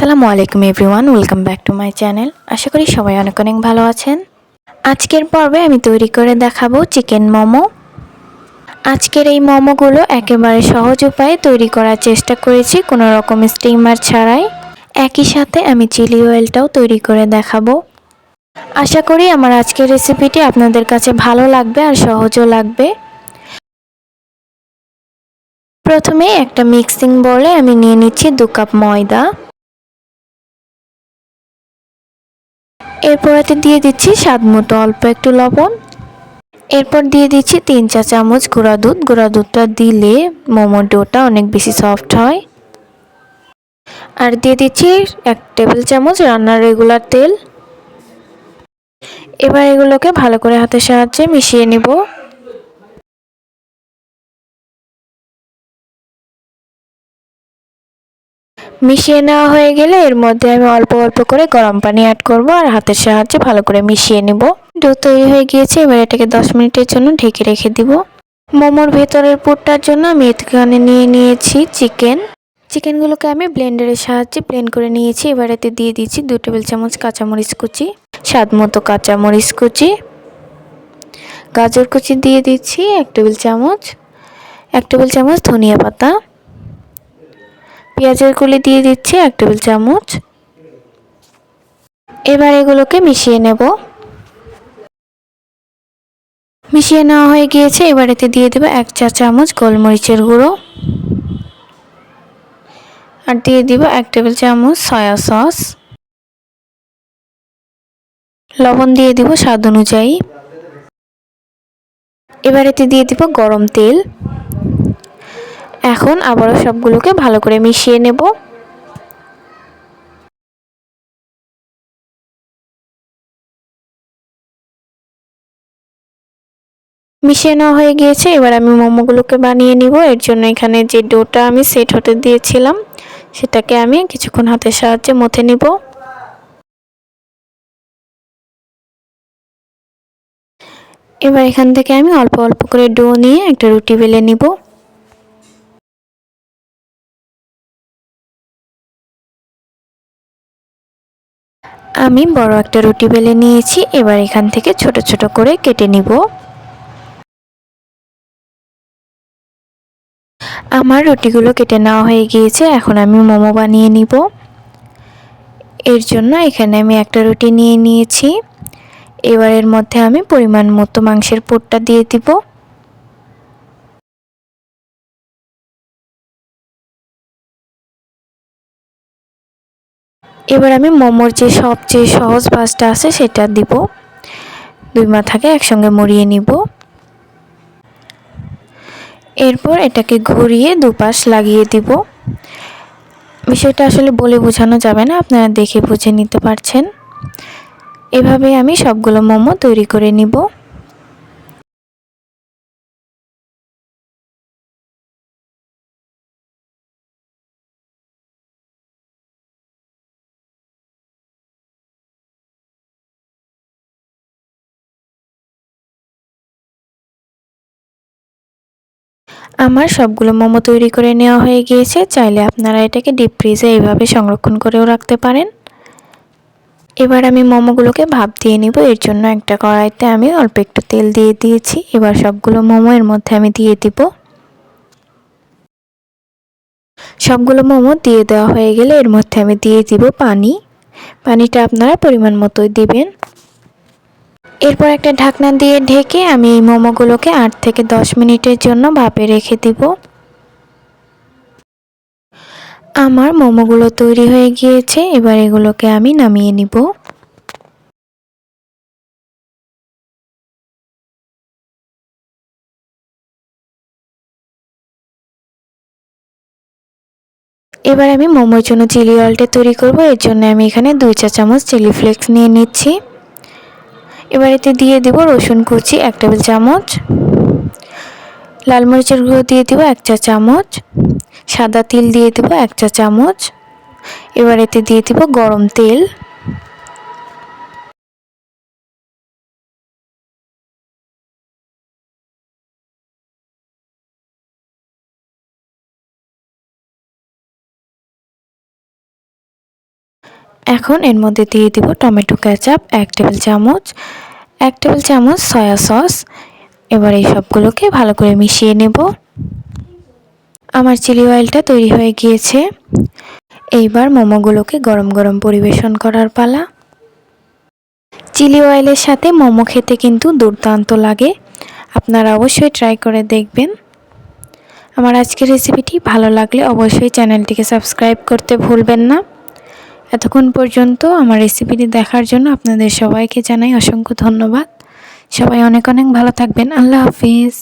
আসসালামু আলাইকুম everyone, welcome back to my channel. আশা করি সবাই অনেক অনেক ভালো আছেন। আজকের পর্বে আমি তৈরি করে দেখাবো চিকেন মোমো। আজকের এই মোমোগুলো একেবারে সহজ উপায়ে তৈরি করার চেষ্টা করেছি, কোনো রকম স্টিমার ছাড়াই। একই সাথে আমি চিলি অয়েলটাও তৈরি করে দেখাবো। আশা করি আমার আজকের রেসিপিটি আপনাদের কাছে ভালো লাগবে আর সহজও লাগবে। প্রথমে একটা মিক্সিং বলে আমি নিয়ে নিচ্ছি দু কাপ ময়দা। এরপরেতে দিয়ে দিচ্ছি স্বাদ মতো অল্প একটু লবণ। এরপর দিয়ে দিচ্ছি তিন চা চামচ গুঁড়া দুধ। গুঁড়া দুধটা দিলে মোমোর ডোটা অনেক বেশি সফট হয়। আর দিয়ে দিচ্ছি এক টেবিল চামচ রান্নার রেগুলার তেল। এবার এগুলোকে ভালো করে হাতের সাহায্যে মিশিয়ে নিব। মিশিয়ে নেওয়া হয়ে গেলে এর মধ্যে আমি অল্প অল্প করে গরম পানি অ্যাড করব আর হাতের সাহায্যে ভালো করে মিশিয়ে নেব। ডো তৈরি হয়ে গিয়েছে, এবার এটাকে দশ মিনিটের জন্য ঢেকে রেখে দিব। মোমোর ভেতরের পুরটার জন্য আমি এখানে নিয়ে নিয়েছি চিকেন। চিকেনগুলোকে আমি ব্লেন্ডারের সাহায্যে ব্লেন্ড করে নিয়েছি। এবার এতে দিয়ে দিচ্ছি দু টেবিল চামচ কাঁচামরিচ কুচি, স্বাদ মতো কাঁচামরিচ কুচি। গাজর কুচি দিয়ে দিচ্ছি এক টেবিল চামচ, এক টেবিল চামচ ধনিয়া পাতা। পেঁয়াজের কুলি দিয়ে দিচ্ছি এক টেবিল চামচ। এবার এগুলোকে মিশিয়ে নেব। মিশিয়ে নেওয়া হয়ে গিয়েছে, এবার এতে দিয়ে দেবো এক চা চামচ গোলমরিচের গুঁড়ো। আর দিয়ে দিব এক টেবিল চামচ সয়া সস। লবণ দিয়ে দিব স্বাদ অনুযায়ী। এবার এতে দিয়ে দিব গরম তেল। এখন আবারও সবগুলোকে ভালো করে মিশিয়ে নেব। মিশিয়ে নেওয়া হয়ে গিয়েছে, এবার আমি মোমোগুলোকে বানিয়ে নিব। এর জন্য এখানে যে ডোটা আমি সেট হতে দিয়েছিলাম, সেটাকে আমি কিছুক্ষণ হাতের সাহায্যে মথে নিব। এবার এখান থেকে আমি অল্প অল্প করে ডো নিয়ে একটা রুটি বেলে নিব। আমি বড় একটা রুটি বেলে নিয়েছি, এবার এখান থেকে ছোট ছোট করে কেটে নিব। আমার রুটিগুলো কেটে নেওয়া হয়ে গিয়েছে, এখন আমি মোমো বানিয়ে নিব। এর জন্য এখানে আমি একটা রুটি নিয়ে নিয়েছি। এবার এর মধ্যে আমি পরিমাণ মতো মাংসের পোটটা দিয়ে দিব। এবার আমি মোমোর যে সবচেয়ে সহজ ভাজটা আছে সেটা দিব। দুই মাথাকে একসঙ্গে মরিয়ে নিব। এরপর এটাকে ঘুরিয়ে দুপাশ লাগিয়ে দিব। বিষয়টা আসলে বলে বোঝানো যাবে না, আপনারা দেখে বুঝে নিতে পারছেন। এভাবে আমি সবগুলো মোমো তৈরি করে নিব। আমার সবগুলো মোমো তৈরি করে নেওয়া হয়ে গিয়েছে। চাইলে আপনারা এটাকে ডিপ ফ্রিজে এইভাবে সংরক্ষণ করেও রাখতে পারেন। এবার আমি মোমোগুলোকে ভাপ দিয়ে নিব। এর জন্য একটা কড়াইতে আমি অল্প একটু তেল দিয়ে দিয়েছি। এবার সবগুলো মোমো এর মধ্যে আমি দিয়ে দিব। সবগুলো মোমো দিয়ে দেওয়া হয়ে গেলে এর মধ্যে আমি দিয়ে দিব পানি। পানিটা আপনারা পরিমাণ মতোই দিবেন। এরপর একটা ঢাকনা দিয়ে ঢেকে আমি এই মোমোগুলোকে আট থেকে দশ মিনিটের জন্য ভাপে রেখে দিব। আমার মোমোগুলো তৈরি হয়ে গিয়েছে, এবার এগুলোকে আমি নামিয়ে নিব। এবার আমি মোমোর জন্য চিলি অয়েলটা তৈরি করব, এর জন্য আমি এখানে দুই চা চামচ চিলি ফ্লেক্স নিয়ে নিচ্ছি। এবার এতে দিয়ে দেব রসুন কুচি, এক টেবিল চামচ। লাল মরিচের গুঁড়ো দিয়ে দেবো এক চা চামচ। সাদা তিল দিয়ে দেবো এক চা চামচ। এবার এতে দিয়ে দেবো গরম তেল। এখন এর মধ্যে দিয়ে দিব টমেটো কেচাপ, এক টেবিল চামচ, এক টেবিল চামচ সয়া সস। এবার এই সবগুলোকে ভালো করে মিশিয়ে নেব। আমার চিলি অয়েলটা তৈরি হয়ে গিয়েছে। এইবার মোমোগুলোকে গরম গরম পরিবেশন করার পালা। চিলি অয়েলের সাথে মোমো খেতে কিন্তু দুর্দান্ত লাগে। আপনারা অবশ্যই ট্রাই করে দেখবেন। আমার আজকের রেসিপিটি ভালো লাগলে অবশ্যই চ্যানেলটিকে সাবস্ক্রাইব করতে ভুলবেন না। এতক্ষণ পর্যন্ত আমার রেসিপিটি দেখার জন্য আপনাদের সবাইকে জানাই অসংখ্য ধন্যবাদ। সবাই অনেক অনেক ভালো থাকবেন। আল্লাহ হাফিজ।